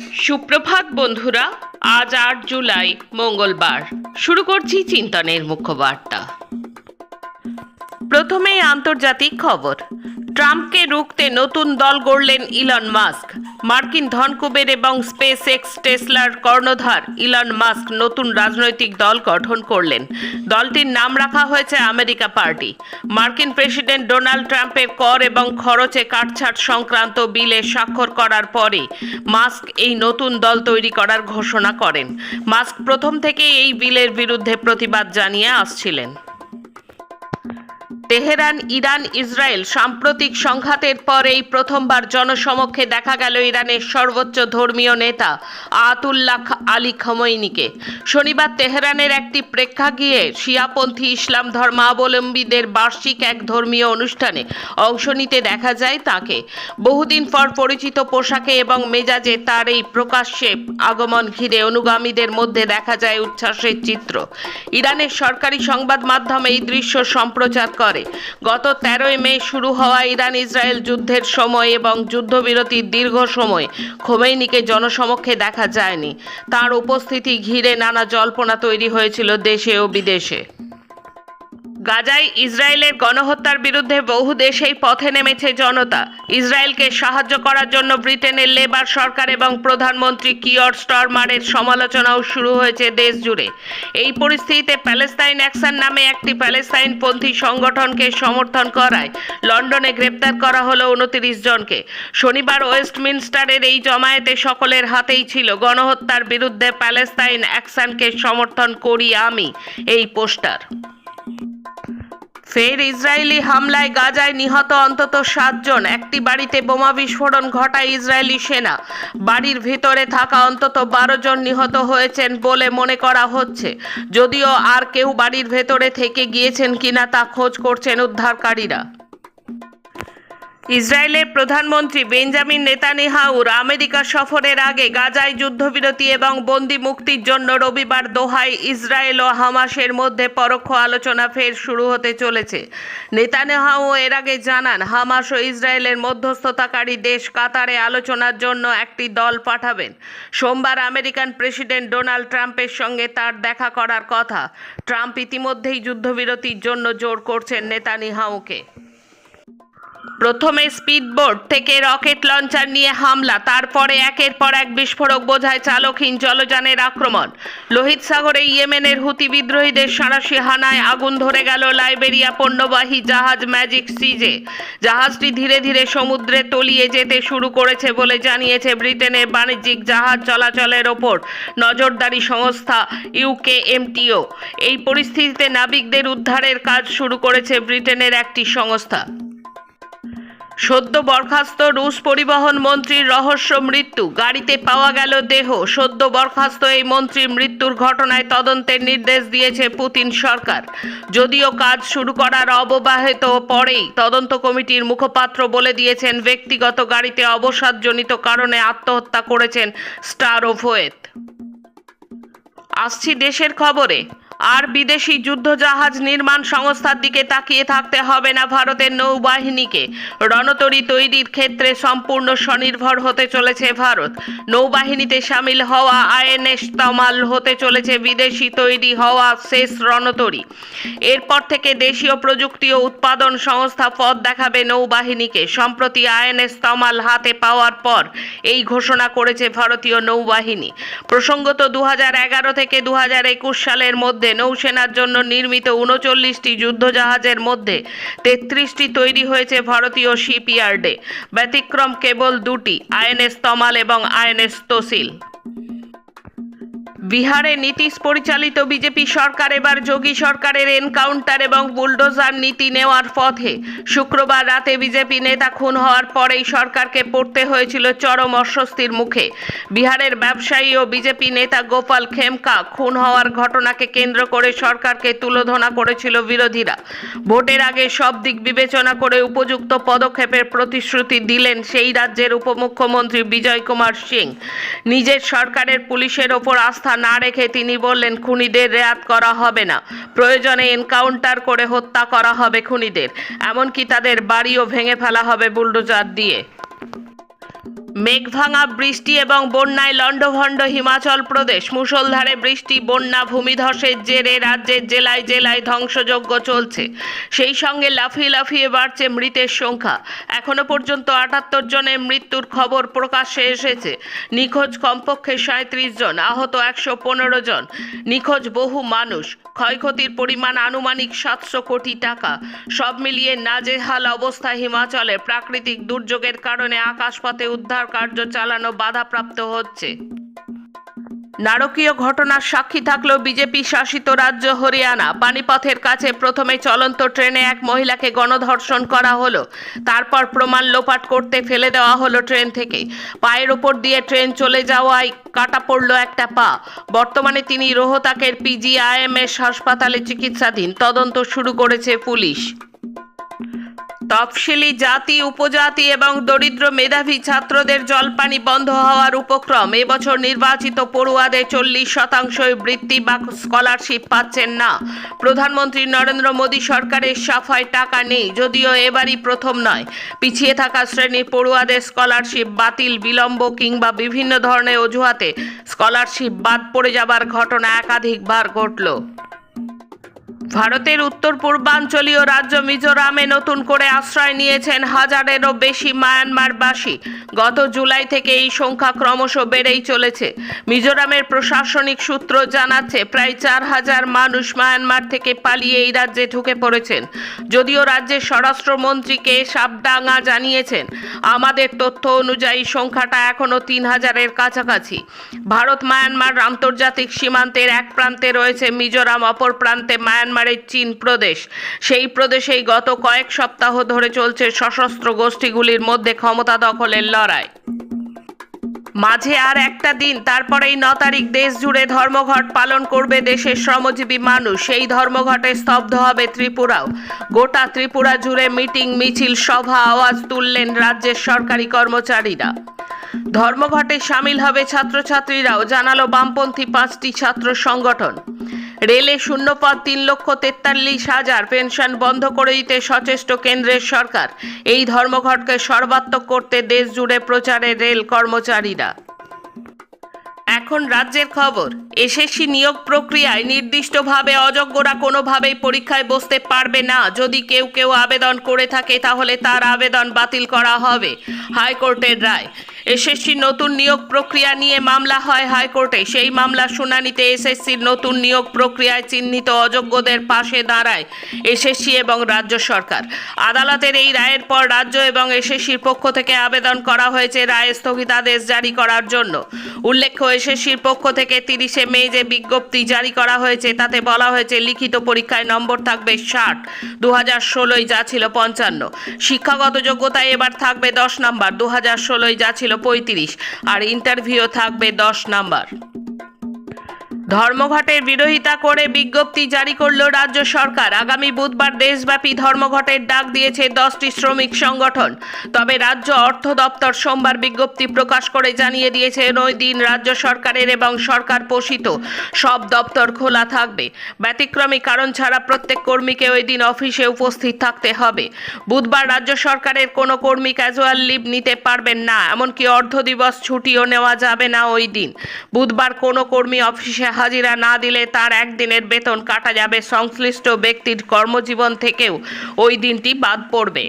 সুপ্রভাত বন্ধুরা, আজ আট জুলাই, মঙ্গলবার। শুরু করছি চিন্তনের মুখ্য বার্তা প্রথমেই আন্তর্জাতিক খবর। ট্রাম্পকে রুখতে নতুন দল গড়লেন ইলন মাস্ক। মার্কিন ধনকুবের এবং স্পেস এক্স টেসলার কর্ণধার ইলন মাস্ক নতুন রাজনৈতিক দল গঠন করলেন। দলটির নাম রাখা হয়েছে আমেরিকা পার্টি। মার্কিন প্রেসিডেন্ট ডোনাল্ড ট্রাম্পের কর এবং খরচে কাটছাট সংক্রান্ত বিলে স্বাক্ষর করার পরে মাস্ক এই নতুন দল তৈরি করার ঘোষণা করেন। মাস্ক প্রথম থেকে এই বিলের বিরুদ্ধে প্রতিবাদ জানিয়ে আসছিলেন। তেহরান, ইরান, ইসরায়েল সাম্প্রতিক সংঘাতের পর এই প্রথমবার জনসমক্ষে দেখা গেল ইরানের সর্বোচ্চ ধর্মীয় নেতা আয়াতুল্লাহ আলী খমৈনিকে শনিবার তেহরানের একটি প্রেক্ষাগৃহে শিয়াপন্থী ইসলাম ধর্মাবলম্বীদের বার্ষিক এক ধর্মীয় অনুষ্ঠানে অংশ নিতে দেখা যায় তাকে। বহুদিন পর পরিচিত পোশাকে এবং মেজাজে তার এই প্রকাশ্যে আগমন ঘিরে অনুগামীদের মধ্যে দেখা যায় উচ্ছ্বাসের চিত্র। ইরানের সরকারি সংবাদ মাধ্যমে এই দৃশ্য সম্প্রচার করে। গত তেরোই মে শুরু হওয়া ইরান ইসরায়েল যুদ্ধের সময় এবং যুদ্ধবিরতির দীর্ঘ সময় খোমেইনিকে জনসমক্ষে দেখা যায়নি। তার উপস্থিতি ঘিরে নানা জল্পনা তৈরি হয়েছিল দেশে ও বিদেশে। গাজায় ইসরায়েলের গণহত্যার বিরুদ্ধে বহু দেশেই পথে নেমেছে জনতা। ইসরায়েলকে সাহায্য করার জন্য ব্রিটেনের লেবার সরকার এবং প্রধানমন্ত্রী কিয়র স্টরমারের সমালোচনাও শুরু হয়েছে দেশ জুড়ে। এই পরিস্থিতিতে প্যালেস্তাইন অ্যাকশন নামে একটি প্যালেস্তাইনপন্থী সংগঠনকে সমর্থন করায়। লন্ডনে গ্রেপ্তার করা হলো উনত্রিশ জনকে। শনিবার ওয়েস্টমিনস্টারের এই জমায়েতে সকলের হাতেই ছিল গণহত্যার বিরুদ্ধে প্যালেস্তাইন অ্যাকশনকে সমর্থন করি আমি, এই পোস্টার। ফের ইসরায়েলি হামলায় গাজায় নিহত অন্তত সাতজন। একটি বাড়িতে বোমা বিস্ফোরণ ঘটায় ইসরায়েলি সেনা। বাড়ির ভিতরে থাকা অন্তত বারো জন নিহত হয়েছেন বলে মনে করা হচ্ছে। যদিও আর কেউ বাড়ির ভেতরে থেকে গিয়েছেন কিনা তা খোঁজ করছেন উদ্ধারকারীরা। ইসরায়েলের প্রধানমন্ত্রী বেঞ্জামিন নেতানিয়াহুর আমেরিকা সফরের আগে গাজায় যুদ্ধবিরতি এবং বন্দি মুক্তির জন্য রবিবার দোহায় ইসরায়েল ও হামাসের মধ্যে পরোক্ষ আলোচনা ফের শুরু হতে চলেছে। নেতানিয়াহু এর আগে জানান, হামাস ও ইসরায়েলের মধ্যস্থতাকারী দেশ কাতারে আলোচনার জন্য একটি দল পাঠাবেন। সোমবার আমেরিকান প্রেসিডেন্ট ডোনাল্ড ট্রাম্পের সঙ্গে তার দেখা করার কথা। ট্রাম্প ইতিমধ্যেই যুদ্ধবিরতির জন্য জোর করছেন নেতানিয়াহুকে। প্রথমে স্পিডবোট থেকে রকেট লঞ্চার নিয়ে হামলা, তারপরে একের পর এক বিস্ফোরক বোঝায় চালকহীন জলযানের আক্রমণ। লোহিত সাগরে ইয়েমেনের হুতি বিদ্রোহীদের সাঁড়াশি হানায় আগুন ধরে গেল লাইবেরিয়া পণ্যবাহী জাহাজ ম্যাজিক সিজে। জাহাজটি ধীরে ধীরে সমুদ্রে তলিয়ে যেতে শুরু করেছে বলে জানিয়েছে ব্রিটেনের বাণিজ্যিক জাহাজ চলাচলের ওপর নজরদারি সংস্থা ইউকেএমটিও। এই পরিস্থিতিতে নাবিকদের উদ্ধারের কাজ শুরু করেছে ব্রিটেনের একটি সংস্থা। সদ্য বরখাস্ত রুশ পরিবহন মন্ত্রীর রহস্য মৃত্যু। গাড়িতে পাওয়া গেল দেহ। সদ্য বরখাস্ত এই মন্ত্রীর মৃত্যুর ঘটনায় তদন্তের নির্দেশ দিয়েছে পুতিন সরকার। যদিও কাজ শুরু করার অববাহিত পরেই তদন্ত কমিটির মুখপাত্র বলে দিয়েছেন, ব্যক্তিগত গাড়িতে অবসাদজনিত কারণে আত্মহত্যা করেছেন স্টার ওভোয়েত আসছি দেশের খবরে। আর বিদেশি যুদ্ধজাহাজ নির্মাণ সংস্থার দিকে তাকিয়ে থাকতে হবে না ভারতের নৌবাহিনীকে। রণতরী তৈরির ক্ষেত্রে সম্পূর্ণ স্বনির্ভর হতে চলেছে ভারত। নৌবাহিনীতে সামিল হওয়া আইএনএস তমাল হতে চলেছে বিদেশি তৈরি হওয়া শেষ রণতরী। এরপর থেকে দেশীয় প্রযুক্তি ও উৎপাদন সংস্থা পথ দেখাবে নৌবাহিনীকে। সম্প্রতি আইএনএস তমাল হাতে পাওয়ার পর এই ঘোষণা করেছে ভারতীয় নৌবাহিনী। প্রসঙ্গত দু হাজার এগারো থেকে দু হাজার একুশ সালের মধ্যে নৌসেনার জন্য নির্মিত উনচল্লিশটি যুদ্ধজাহাজের মধ্যে তেত্রিশটি তৈরি হয়েছে ভারতীয় শিপইয়ার্ডে। ব্যতিক্রম কেবল দুটি, আইএনএস তমাল এবং আইএনএস তসিল বিহারে নীতিশ পরিচালিত বিজেপি সরকার এবার যোগী সরকারের এনকাউন্টার এবং বুলডোজার নীতি নেওয়ার পথে। শুক্রবার রাতে বিজেপি নেতা খুন হওয়ার পরেই সরকারকে পড়তে হয়েছিল চরম অস্বস্তির মুখে। বিহারের ব্যবসায়ী ও বিজেপি নেতা গোপাল খেমকা খুন হওয়ার ঘটনাকে কেন্দ্র করে সরকারকে তুলোধনা করেছিল বিরোধীরা। ভোটের আগে সব দিক বিবেচনা করে উপযুক্ত পদক্ষেপের প্রতিশ্রুতি দিলেন সেই রাজ্যের উপমুখ্যমন্ত্রী বিজয় কুমার সিং। নিজের সরকারের পুলিশের ওপর আস্থা না রেখে তিনি বললেন, খুনিদের রেয়াত করা হবে না। প্রয়োজনে এনকাউন্টার করে হত্যা করা হবে খুনিদের। এমনকি তাদের বাড়িও ভেঙে ফেলা হবে বুলডোজার দিয়ে। মেঘভাঙা বৃষ্টি এবং বন্যায় লণ্ডভণ্ড হিমাচল প্রদেশ। মুষলধারে বৃষ্টি, বন্যা, ভূমিধসের জেরে রাজ্যের জেলায় জেলায় ধ্বংসযজ্ঞ চলছে। সেই সঙ্গে লাফিয়ে লাফিয়ে বাড়ছে মৃতের সংখ্যা। এখনও পর্যন্ত আটাত্তর জনের মৃত্যুর খবর প্রকাশ্যে এসেছে। নিখোঁজ কমপক্ষে সাঁত্রিশ জন, আহত একশো পনেরো জন। নিখোঁজ বহু মানুষ। ক্ষয়ক্ষতির পরিমাণ আনুমানিক সাতশো কোটি টাকা। সব মিলিয়ে নাজেহাল অবস্থা হিমাচলে। প্রাকৃতিক দুর্যোগের কারণে আকাশপথে উদ্ধার কার্য চালানো বাধাপ্রাপ্ত হচ্ছে। নারকীয় ঘটনার সাক্ষী থাকলেও বিজেপি শাসিত রাজ্য হরিয়ানা। পানিপথের কাছে প্রথমে চলন্ত ট্রেনে এক মহিলাকে গণধর্ষণ করা হলো। তারপর প্রমাণ লোপাট করতে ফেলে দেওয়া হলো ট্রেন থেকে। পায়ের ওপর দিয়ে ট্রেন চলে যাওয়ায় কাটা পড়ল একটা পা। বর্তমানে তিনি রোহতাকের পিজিআইএমএস হাসপাতালে চিকিৎসাধীন। তদন্ত শুরু করেছে পুলিশ। তফসিলি জাতি, উপজাতি এবং দরিদ্র মেধাবী ছাত্রদের জলপানি বন্ধ হওয়ার উপক্রম। এবছর নির্বাচিত পড়ুয়াদের চল্লিশ শতাংশই বৃত্তি বা স্কলারশিপ পাচ্ছেন না। প্রধানমন্ত্রী নরেন্দ্র মোদী সরকারের সাফায় টাকা নেই, যদিও এবারই প্রথম নয়। পিছিয়ে থাকা শ্রেণির পড়ুয়াদের স্কলারশিপ বাতিল, বিলম্ব কিংবা বিভিন্ন ধরনের অজুহাতে স্কলারশিপ বাদ পড়ে যাবার ঘটনা একাধিকবার ঘটল। ভারতের উত্তর পূর্বাঞ্চলীয় রাজ্য মিজোরামে নতুন করে আশ্রয় নিয়েছেন হাজারেরও বেশি মায়ানমারবাসী। গত জুলাই থেকে এই সংখ্যা ক্রমশ বেড়েই চলেছে। মিজোরামের প্রশাসনিক সূত্র জানাচ্ছে, প্রায় চার হাজার মানুষ মায়ানমার থেকে পালিয়ে এই রাজ্যে ঢুকে পড়েছেন। যদিও রাজ্যের স্বরাষ্ট্রমন্ত্রীকে সাবডাঙ্গা জানিয়েছেন, আমাদের তথ্য অনুযায়ী সংখ্যাটা এখনও তিন হাজারের কাছাকাছি। ভারত মায়ানমার আন্তর্জাতিক সীমান্তের এক প্রান্তে রয়েছে মিজোরাম, অপর প্রান্তে মায়ানমারের চীন প্রদেশ। সেই প্রদেশেই গত কয়েক সপ্তাহ ধরে চলছে সশস্ত্র গোষ্ঠীগুলির মধ্যে ক্ষমতা দখলের লড়াই। মাঝে আর একটা দিন, তারপরেই ন তারিখ দেশ জুড়ে ধর্মঘট পালন করবে দেশের শ্রমজীবী মানুষ। সেই ধর্মঘটে স্তব্ধ হবে ত্রিপুরাও। গোটা ত্রিপুরা জুড়ে মিটিং, মিছিল, সভা, আওয়াজ তুললেন রাজ্যের সরকারি কর্মচারীরা। ধর্মঘটে সামিল হবে ছাত্রছাত্রীরাও, জানালো বামপন্থী পাঁচটি ছাত্র সংগঠন। রেলে শূন্যপদ তিন লক্ষ তেতাল্লিশ হাজার পেনশন বন্ধ করে দিতে সচেষ্ট কেন্দ্রের সরকার। এই ধর্মঘটকে সর্বাত্মক করতে দেশ জুড়ে প্রচারে রেল কর্মচারীরা। এখন রাজ্যের খবর, এসএসসি নিয়োগ প্রক্রিয়ায় নির্দিষ্টভাবে অযোগ্যরা কোনোভাবেই পরীক্ষায় বসতে পারবে না। যদি কেউ কেউ আবেদন করে থাকে, তাহলে তার আবেদন বাতিল করা হবে। হাইকোর্টের রায় এসএসসি নতুন নিয়োগ প্রক্রিয়া নিয়ে মামলা হয় হাইকোর্টে। সেই মামলার শুনানিতে এসএসসির নতুন নিয়োগ প্রক্রিয়ায় চিহ্নিত অযোগ্যদের পাশে দাঁড়ায় এসএসসি এবং রাজ্য সরকার। আদালতের এই রায়ের পর রাজ্য এবং এসএসসির পক্ষ থেকে আবেদন করা হয়েছে রায় স্থগিতাদেশ জারি করার জন্য। উল্লেখ্য, এসএসসির পক্ষ থেকে তিরিশে মে যে বিজ্ঞপ্তি জারি করা হয়েছে, তাতে বলা হয়েছে লিখিত পরীক্ষায় নম্বর থাকবে ষাট। দু হাজার ষোলোই যা ছিল পঞ্চান্ন। শিক্ষাগত যোগ্যতায় এবার থাকবে দশ নম্বর। দু হাজার ষোলোই যা ছিল পঁয়ত্রিশ আর ইন্টারভিউ থাকবে দশ নাম্বার। ধর্মঘটের বিরোধিতা করে বিজ্ঞপ্তি জারি করল রাজ্য সরকার। আগামী বুধবার দেশব্যাপী ধর্মঘটের ডাক দিয়েছে দশটি শ্রমিক সংগঠন। তবে রাজ্য অর্থ দপ্তর সোমবার বিজ্ঞপ্তি প্রকাশ করে জানিয়ে দিয়েছে ওই দিন রাজ্য সরকারের এবং সরকার পোষিত সব দপ্তর খোলা থাকবে। ব্যতিক্রমী কারণ ছাড়া প্রত্যেক কর্মীকে ওই দিন অফিসে উপস্থিত থাকতে হবে। বুধবার রাজ্য সরকারের কোনো কর্মী ক্যাজুয়াল লিভ নিতে পারবেন না, এমনকি অর্ধ দিবস ছুটিও নেওয়া যাবে না ওই দিন। বুধবার কোনো কর্মী অফিসে হাজিরা না দিলে তার একদিনের বেতন কাটা যাবে সংশ্লিষ্ট ব্যক্তির কর্মজীবন থেকেও। ওই দিনটি বাদ পড়বে।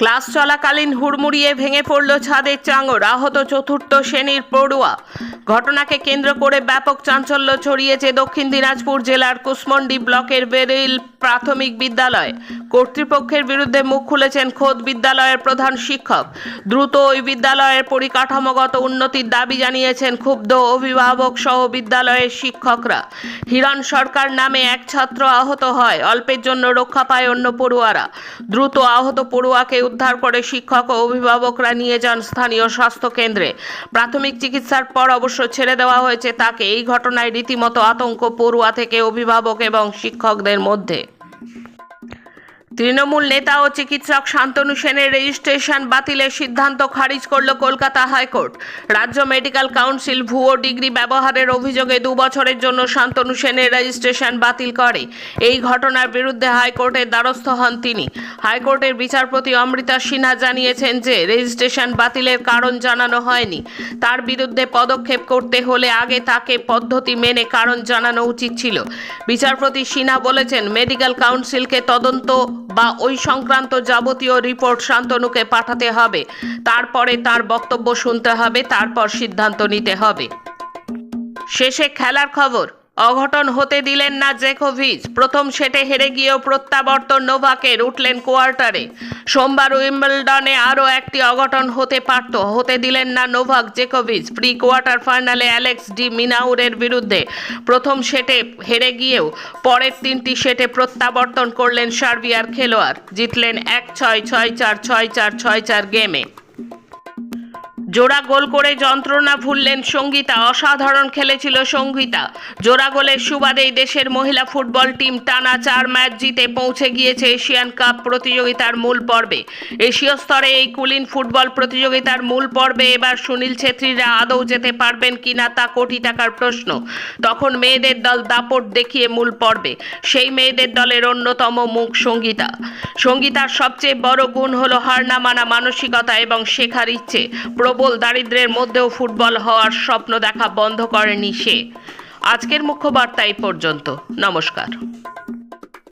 ক্লাস চলাকালীন হুড়মুড়িয়ে ভেঙে পড়ল ছাদের চাঙর আহত চতুর্থ শ্রেণির পড়ুয়া। ঘটনাকে কেন্দ্র করে ব্যাপক চাঞ্চল্য ছড়িয়েছে দক্ষিণ দিনাজপুর জেলার কুসমন্ডি ব্লকের বেরিল প্রাথমিক বিদ্যালয়। কর্তৃপক্ষের বিরুদ্ধে মুখ খুলেছেন খোদ বিদ্যালয়ের প্রধান শিক্ষক। দ্রুত ওই বিদ্যালয়ের পরিকাঠামোগত উন্নতির দাবি জানিয়েছেন ক্ষুব্ধ অভিভাবক সহ বিদ্যালয়ের শিক্ষকরা। হিরণ সরকার নামে এক ছাত্র আহত হয়, অল্পের জন্য রক্ষা পায় অন্য পড়ুয়ারা। দ্রুত আহত পড়ুয়াকে উদ্ধার করে শিক্ষক ও অভিভাবকরা নিয়ে যান স্থানীয় স্বাস্থ্য কেন্দ্রে। প্রাথমিক চিকিৎসার পর অবশ্য ছেড়ে দেওয়া হয়েছে তাকে। এই ঘটনায় রীতিমতো আতঙ্ক পড়ুয়া থেকে অভিভাবক এবং শিক্ষকদের মধ্যে। তৃণমূল নেতা ও চিকিৎসক শান্তনু সেনের রেজিস্ট্রেশন বাতিলের সিদ্ধান্ত খারিজ করল কলকাতা হাইকোর্ট। রাজ্য মেডিকেল কাউন্সিল ভুয়ো ডিগ্রি ব্যবহারের অভিযোগে দু বছরের জন্য শান্তনু সেনের রেজিস্ট্রেশন বাতিল করে। এই ঘটনার বিরুদ্ধে হাইকোর্টের দ্বারস্থ হন তিনি। হাইকোর্টের বিচারপতি অমৃতা সিনহা জানিয়েছেন যে, রেজিস্ট্রেশন বাতিলের কারণ জানানো হয়নি। তার বিরুদ্ধে পদক্ষেপ করতে হলে আগে তাকে পদ্ধতি মেনে কারণ জানানো উচিত ছিল। বিচারপতি সিনহা বলেছেন, মেডিকেল কাউন্সিলকে তদন্ত বা ওই সংক্রান্ত যাবতীয় রিপোর্ট শান্তনুকে পাঠাতে হবে। তারপরে তার বক্তব্য শুনতে হবে, তারপর সিদ্ধান্ত নিতে হবে। শেষে খেলার খবর। অঘটন হতে দিলেন না জেকোভিচ প্রথম সেটে হেরে গিয়েও প্রত্যাবর্তন নোভাকের উঠলেন কোয়ার্টারে। সোমবার উইম্বলডনে আরও একটি অঘটন হতে পারত। হতে দিলেন না নোভাক জেকোভিচ প্রি কোয়ার্টার ফাইনালে অ্যালেক্স ডি মিনাউরের বিরুদ্ধে প্রথম সেটে হেরে গিয়েও পরের তিনটি সেটে প্রত্যাবর্তন করলেন সার্বিয়ার খেলোয়াড়। জিতলেন এক ছয় ছয় চার ছয় চার ছয় চার গেমে। জোড়া গোল করে যন্ত্রণা ভুললেন সঙ্গীতা। অসাধারণ খেলেছিল সঙ্গীতা। জোড়া গোলের সুবাদেই দেশের মহিলা ফুটবল টিম টানা চার ম্যাচ জিতে পৌঁছে গিয়েছে এশিয়ান কাপ প্রতিযোগিতার মূল পর্বে। এশীয় স্তরে এই কুলিন ফুটবল প্রতিযোগিতার মূল পর্বে এবার সুনীল ছেত্রীরা আদৌ যেতে পারবেন কিনা তা কোটি টাকার প্রশ্ন। তখন মেয়েদের দল দাপট দেখিয়ে মূল পর্বে। সেই মেয়েদের দলের অন্যতম মুখ সঙ্গীতা। সঙ্গীতার সবচেয়ে বড় গুণ হলো হার না মানা মানসিকতা এবং শেখার ইচ্ছে। প্রবল দারিদ্র্যের মধ্যেও ফুটবল হওয়ার স্বপ্ন দেখা বন্ধ করেনি সে। আজকের মুখ্য বার্তা এই পর্যন্ত। নমস্কার।